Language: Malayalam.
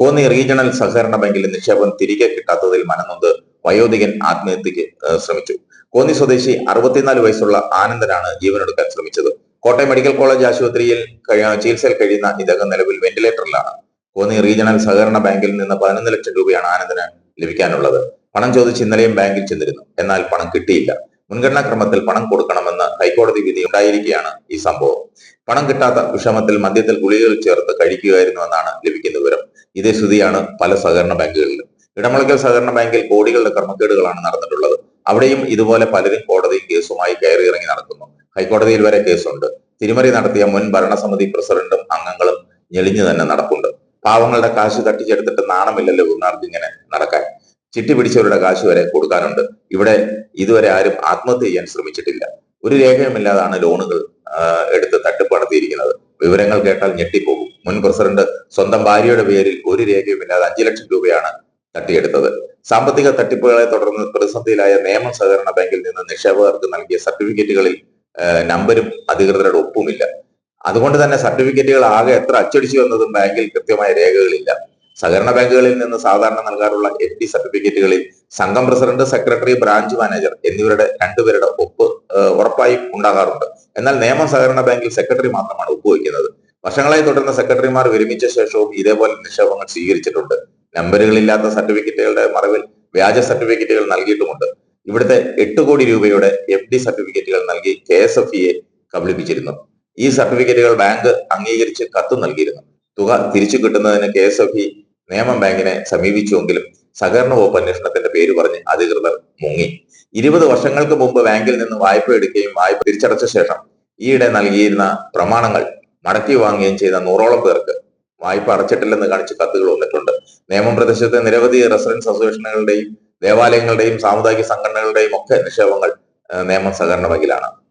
കോന്നി റീജിയണൽ സഹകരണ ബാങ്കിലെ നിക്ഷേപം തിരികെ കിട്ടാത്തതിൽ മനംനൊന്ത് വയോധികൻ ആത്മഹത്യക്ക് ശ്രമിച്ചു. കോന്നി സ്വദേശി അറുപത്തിനാല് വയസ്സുള്ള ആനന്ദനാണ് ജീവനെടുക്കാൻ ശ്രമിച്ചത്. കോട്ടയം മെഡിക്കൽ കോളേജ് ആശുപത്രിയിൽ ചികിത്സയിൽ കഴിയുന്ന ഇദ്ദേഹം നിലവിൽ വെന്റിലേറ്ററിലാണ്. കോന്നി റീജിയണൽ സഹകരണ ബാങ്കിൽ നിന്ന് പതിനൊന്ന് ലക്ഷം രൂപയാണ് ആനന്ദന് ലഭിക്കാനുള്ളത്. പണം ചോദിച്ച് ഇന്നലെയും ബാങ്കിൽ ചെന്നിരുന്നു. എന്നാൽ പണം കിട്ടിയില്ല. മുൻഗണനാ ക്രമത്തിൽ പണം കൊടുക്കണമെന്ന് ഹൈക്കോടതി വിധി ഉണ്ടായിരിക്കുകയാണ് ഈ സംഭവം. പണം കിട്ടാത്ത വിഷമത്തിൽ മദ്യത്തിൽ ഗുളികകൾ ചേർത്ത് കഴിക്കുകയായിരുന്നുവെന്നാണ് ലഭിക്കുന്ന വിവരം. ഇതേ സ്ഥിതിയാണ് പല സഹകരണ ബാങ്കുകളിലും. ഇടമുളയ്ക്കൽ സഹകരണ ബാങ്കിൽ കോടികളുടെ ക്രമക്കേടുകളാണ് നടന്നിട്ടുള്ളത്. അവിടെയും ഇതുപോലെ പലരും കോടതിയും കേസുമായി കയറി ഇറങ്ങി നടക്കുന്നു. ഹൈക്കോടതിയിൽ വരെ കേസുണ്ട്. തിരിമറി നടത്തിയ മുൻ ഭരണസമിതി പ്രസിഡന്റും അംഗങ്ങളും ഞെളിഞ്ഞു തന്നെ നടപ്പുണ്ട്. പാവങ്ങളുടെ കാശ് തട്ടിച്ചെടുത്തിട്ട് നാണമില്ലല്ലോ ഇവർക്ക് ഇങ്ങനെ നടക്കാൻ. ചിട്ടി പിടിച്ചവരുടെ കാശ് വരെ കൊടുക്കാനുണ്ട്. ഇവിടെ ഇതുവരെ ആരും ആത്മഹത്യ ചെയ്യാൻ ശ്രമിച്ചിട്ടില്ല. ഒരു രേഖയുമില്ലാതാണ് ലോണുകൾ എടുത്ത് തട്ടിപ്പ് നടത്തിയിരിക്കുന്നത്. വിവരങ്ങൾ കേട്ടാൽ ഞെട്ടിപ്പോകും. മുൻ പ്രസിഡന്റ് സ്വന്തം ഭാര്യയുടെ പേരിൽ ഒരു രേഖയുമില്ലാതെ അഞ്ചു ലക്ഷം രൂപയാണ് തട്ടിയെടുത്തത്. സാമ്പത്തിക തട്ടിപ്പുകളെ തുടർന്ന് പ്രതിസന്ധിയിലായ നിയമ സഹകരണ ബാങ്കിൽ നിന്ന് നിക്ഷേപകർക്ക് നൽകിയ സർട്ടിഫിക്കറ്റുകളിൽ നമ്പരും അധികൃതരുടെ ഒപ്പുമില്ല. അതുകൊണ്ട് തന്നെ സർട്ടിഫിക്കറ്റുകൾ ആകെ എത്ര അച്ചടിച്ചു വന്നതും ബാങ്കിൽ കൃത്യമായ രേഖകളില്ല. സഹകരണ ബാങ്കുകളിൽ നിന്ന് സാധാരണ നൽകാറുള്ള എഫ് ഡി സർട്ടിഫിക്കറ്റുകളിൽ സംഘം പ്രസിഡന്റ് സെക്രട്ടറി ബ്രാഞ്ച് മാനേജർ എന്നിവരുടെ രണ്ടുപേരുടെ ഒപ്പ് ഉറപ്പായും ഉണ്ടാകാറുണ്ട്. എന്നാൽ നിയമ സഹകരണ ബാങ്കിൽ സെക്രട്ടറി മാത്രമാണ് ഒപ്പുവെക്കുന്നത്. വർഷങ്ങളായി തുടർന്ന സെക്രട്ടറിമാർ വിരമിച്ച ശേഷവും ഇതേപോലെ നിക്ഷേപങ്ങൾ സ്വീകരിച്ചിട്ടുണ്ട്. നമ്പറുകളില്ലാത്ത സർട്ടിഫിക്കറ്റുകളുടെ മറവിൽ വ്യാജ സർട്ടിഫിക്കറ്റുകൾ നൽകിയിട്ടുമുണ്ട്. ഇവിടുത്തെ എട്ട് കോടി രൂപയുടെ എഫ് ഡി സർട്ടിഫിക്കറ്റുകൾ നൽകി കെ എസ് എഫ് ഇയെ കബളിപ്പിച്ചിരുന്നു. ഈ സർട്ടിഫിക്കറ്റുകൾ ബാങ്ക് അംഗീകരിച്ച് കത്ത് നൽകിയിരുന്നു. തുക തിരിച്ചു കിട്ടുന്നതിന് കെ എസ് എഫ് ഇ നിയമം ബാങ്കിനെ സമീപിച്ചുവെങ്കിലും സഹകരണ വകുപ്പ് അന്വേഷണത്തിന്റെ പേര് പറഞ്ഞ് അധികൃതർ മുങ്ങി. ഇരുപത് വർഷങ്ങൾക്ക് മുമ്പ് ബാങ്കിൽ നിന്ന് വായ്പ എടുക്കുകയും വായ്പ തിരിച്ചടച്ച ശേഷം ഈയിടെ നൽകിയിരുന്ന പ്രമാണങ്ങൾ മടക്കി വാങ്ങുകയും ചെയ്ത നൂറോളം പേർക്ക് വായ്പ അടച്ചിട്ടില്ലെന്ന് കാണിച്ച് കത്തുകൾ വന്നിട്ടുണ്ട്. നേമം പ്രദേശത്തെ നിരവധി റെസിഡൻസ് അസോസിയേഷനുകളുടെയും ദേവാലയങ്ങളുടെയും സാമുദായിക സംഘടനകളുടെയും ഒക്കെ നിക്ഷേപങ്ങൾ നേമം സഹകരണ ബാങ്കിലാണ്